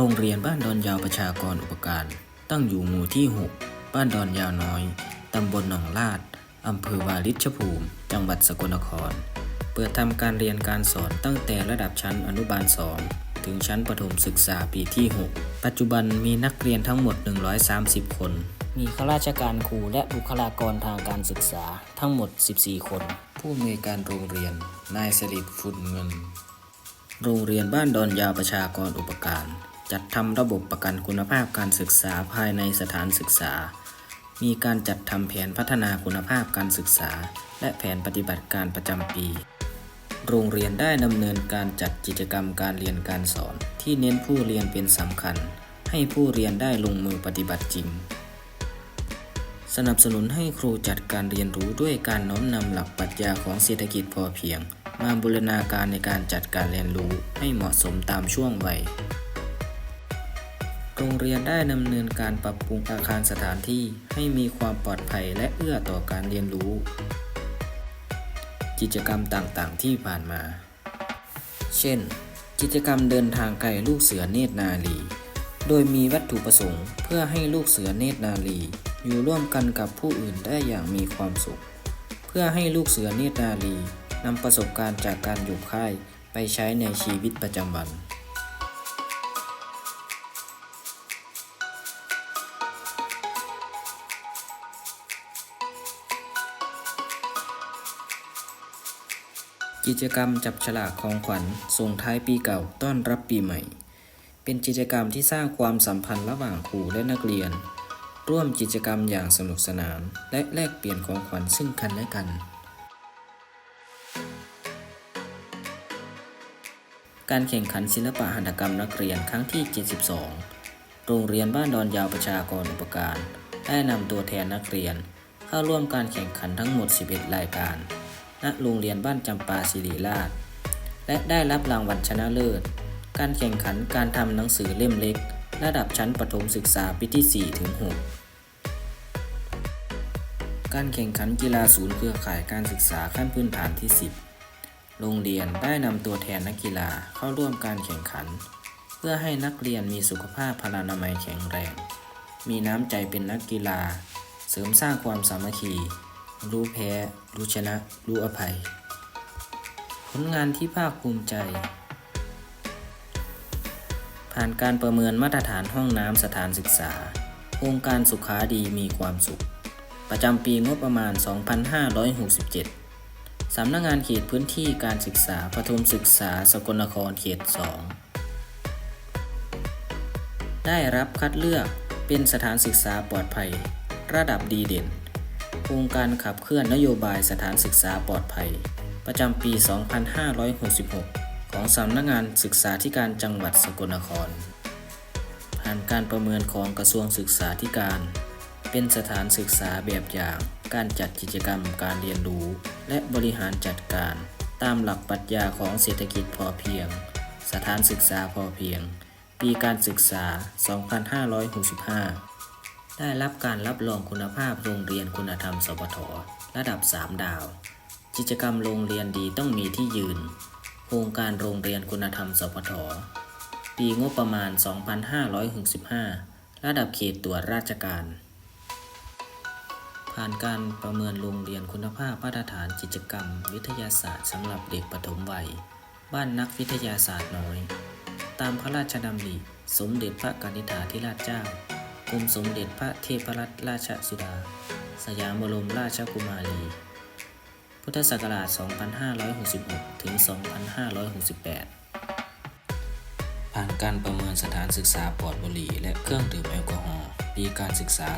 รงเรียนบ้านดอนยาวประชากรอุปการ ตั้งอยู่หมู่ที่ 6 บ้านดอนยาวน้อย ตำบลหนองลาด อำเภอวาริชภูมิ จังหวัดสกลนคร เปิดทำการเรียนการสอนตั้งแต่ระดับชั้นอนุบาล 2 ถึงชั้นประถมศึกษาปีที่ 6 ปัจจุบันมีนักเรียนทั้งหมด 130 คน มีข้าราชการครูและบุคลากรทางการศึกษาทั้งหมด 14 คน ผู้อำนวยการโรงเรียน นายสลิดฝุ่นเงิน โรงเรียนบ้านดอนยาวประชากรอุปการ จัดทำระบบประกันคุณภาพการศึกษาภายในสถานศึกษา มีการจัดทำแผนพัฒนาคุณภาพการศึกษา และแผนปฏิบัติการประจำปี โรงเรียนได้ดำเนินการจัดกิจกรรมการเรียนการสอน ที่เน้นผู้เรียนเป็นสำคัญ ให้ผู้เรียนได้ลงมือปฏิบัติจริง สนับสนุนให้ครูจัดการเรียนรู้ด้วยการน้อมนำหลักปรัชญาของเศรษฐกิจพอเพียง มาบูรณาการในการจัดการเรียนรู้ให้เหมาะสมตามช่วงวัย โรงเรียนได้ดำเนินการปรับปรุงอาคารสถานที่ให้มีความปลอดภัยและเอื้อต่อการเรียนรู้ กิจกรรมต่างๆ ที่ผ่านมา เช่น กิจกรรมเดินทางไกลลูกเสือเนตรนาลี โดยมีวัตถุประสงค์เพื่อให้ลูกเสือเนตรนาลี อยู่ร่วมกันกับผู้อื่นได้อย่างมีความสุข เพื่อให้ลูกเสือเนตรนาลีนำประสบการณ์จากการอยู่ค่ายไปใช้ในชีวิตประจำวัน กิจกรรมจับฉลากของขวัญส่งท้ายปีเก่าต้อนรับปีใหม่ เป็นกิจกรรมที่สร้างความสัมพันธ์ระหว่างครูและนักเรียน ร่วมกิจกรรมอย่างสนุกสนาน และแลกเปลี่ยนของขวัญซึ่งกันและกัน การแข่งขันศิลปะหัตถกรรมนักเรียนครั้งที่ 72 โรงเรียนบ้านดอนยาวประชากรอุปการ ได้นำตัวแทนนักเรียน เข้าร่วมการแข่งขันทั้งหมด 11 รายการ ณโรงเรียนบ้านจำปาศิริราช และได้รับรางวัลชนะเลิศ การแข่งขันการทำหนังสือเล่มเล็ก ระดับชั้นประถมศึกษาปีที่ 4 ถึง 6 การแข่งขันกีฬาศูนย์เครือข่ายการศึกษาขั้นพื้นฐานที่ 10 โรงเรียนได้นำตัวแทนนักกีฬาเข้าร่วมการแข่งขัน เพื่อให้นักเรียนมีสุขภาพพลานามัยแข็งแรง มีน้ำใจเป็นนักกีฬา เสริมสร้างความสามัคคี รู้แพ้ รู้ชนะ รู้อภัย ผลงานที่ภาคภูมิใจ ผ่านการประเมินมาตรฐานห้องน้ำสถานศึกษาโครงการสุขาดีมีความสุข ประจำปีงบประมาณ 2567 สำนักงานเขตพื้นที่การศึกษาประถมศึกษาสกลนครเขต 2 ได้รับคัดเลือกเป็นสถานศึกษาปลอดภัย ระดับดีเด่น ครงการขับเคลื่อนนโยบายสถานศึกษาปลอดภัย ประจำปี 2566 ของสำนักงานศึกษาธิการจังหวัดสกลนคร ผ่านการประเมินของกระทรวงศึกษาธิการ เป็นสถานศึกษาแบบอย่าง การจัดกิจกรรมการเรียนรู้ และบริหารจัดการ ตามหลักปรัชญาของเศรษฐกิจพอเพียง สถานศึกษาพอเพียง ปีการศึกษา 2565 ได้รับการรับรองคุณภาพโรงเรียนคุณธรรมสปทระดับ 3 ดาว กิจกรรมโรงเรียนดีต้องมีที่ยืน โครงการโรงเรียนคุณธรรมสปทปีงบประมาณ 2565 ระดับเขตตรวจราชการ ผ่านการประเมินโรงเรียนคุณภาพมาตรฐานกิจกรรม วิทยาศาสตร์สำหรับเด็กปฐมวัย บ้านนักวิทยาศาสตร์น้อย ตามพระราชดำริสมเด็จพระกนิษฐาธิราชเจ้า กรมสมเด็จพระเทพรัตนราชสุดา สยามบรมราชกุมารี พุทธศักราช 2566 ถึง 2568 ผ่านการประเมินสถานศึกษาปลอดบุหรี่และเครื่องดื่มแอลกอฮอล์ปีการศึกษา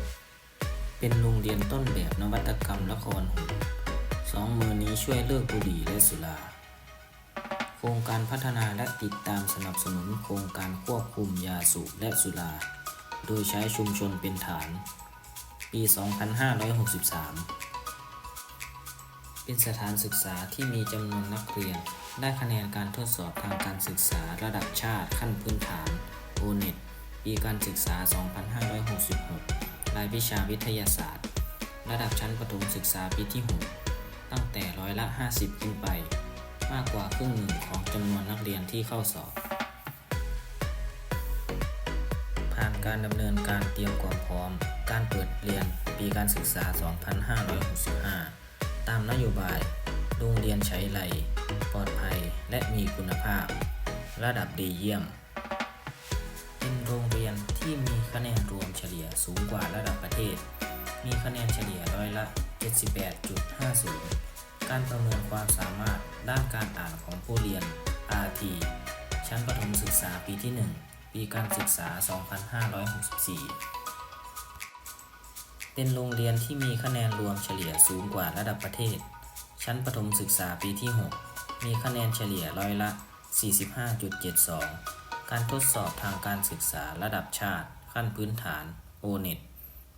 2563 เป็นโรงเรียนต้นแบบนวัตกรรมละครหุ่นสองมือนี้ช่วยเลิกบุหรี่และสุรา ครงการพัฒนาและติดตามสนับสนุนโครงการควบคุมยาสูบและสุรา โดยใช้ชุมชนเป็นฐาน ปี 2563 เป็นสถานศึกษาที่มีจำนวนนักเรียน ได้คะแนนการทดสอบทางการศึกษาระดับชาติขั้นพื้นฐาน o n e t ปีการศึกษา 2566 รายวิชาวิทยาศาสตร์ ระดับชั้นประถมศึกษาปีที่ 6 ตั้งแต่ร้อยละ 50 ขึ้นไป มากกว่าครึ่งหนึ่งของจำนวนนักเรียนที่เข้าสอบ ผ่านการดำเนินการเตรียมความพร้อม การเปิดเรียนปีการศึกษา 2565 ตามนโยบาย โรงเรียนใช้ไหลปลอดภัยและมีคุณภาพ ระดับดีเยี่ยม เป็นโรงเรียนที่มีคะแนนรวมเฉลี่ยสูงกว่าระดับประเทศ มีคะแนนเฉลี่ยร้อยละ 78.50 การประเมินความสามารถด้านการอ่านของผู้เรียน RT ชั้นประถมศึกษาปีที่ 1 ปีการศึกษา 2564 เป็นโรงเรียนที่มีคะแนนรวมเฉลี่ยสูงกว่าระดับประเทศ ชั้นประถมศึกษาปีที่ 6 มีคะแนนเฉลี่ยร้อยละ 45.72 การทดสอบทางการศึกษาระดับชาติ ขั้นพื้นฐาน O-NET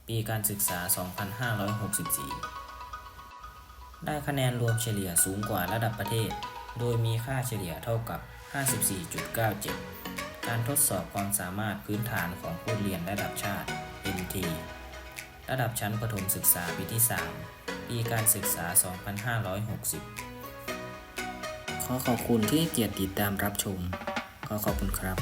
ปีการศึกษา 2564 ได้คะแนนรวมเฉลี่ยสูงกว่าระดับประเทศ โดยมีค่าเฉลี่ยเท่ากับ 54.97 การทดสอบความสามารถพื้นฐานของผู้เรียนระดับชาติ NT ระดับชั้นประถมศึกษาปีที่ 3 ปีการศึกษา 2560 ขอขอบคุณที่เกียรติติดตามรับชม ขอขอบคุณครับ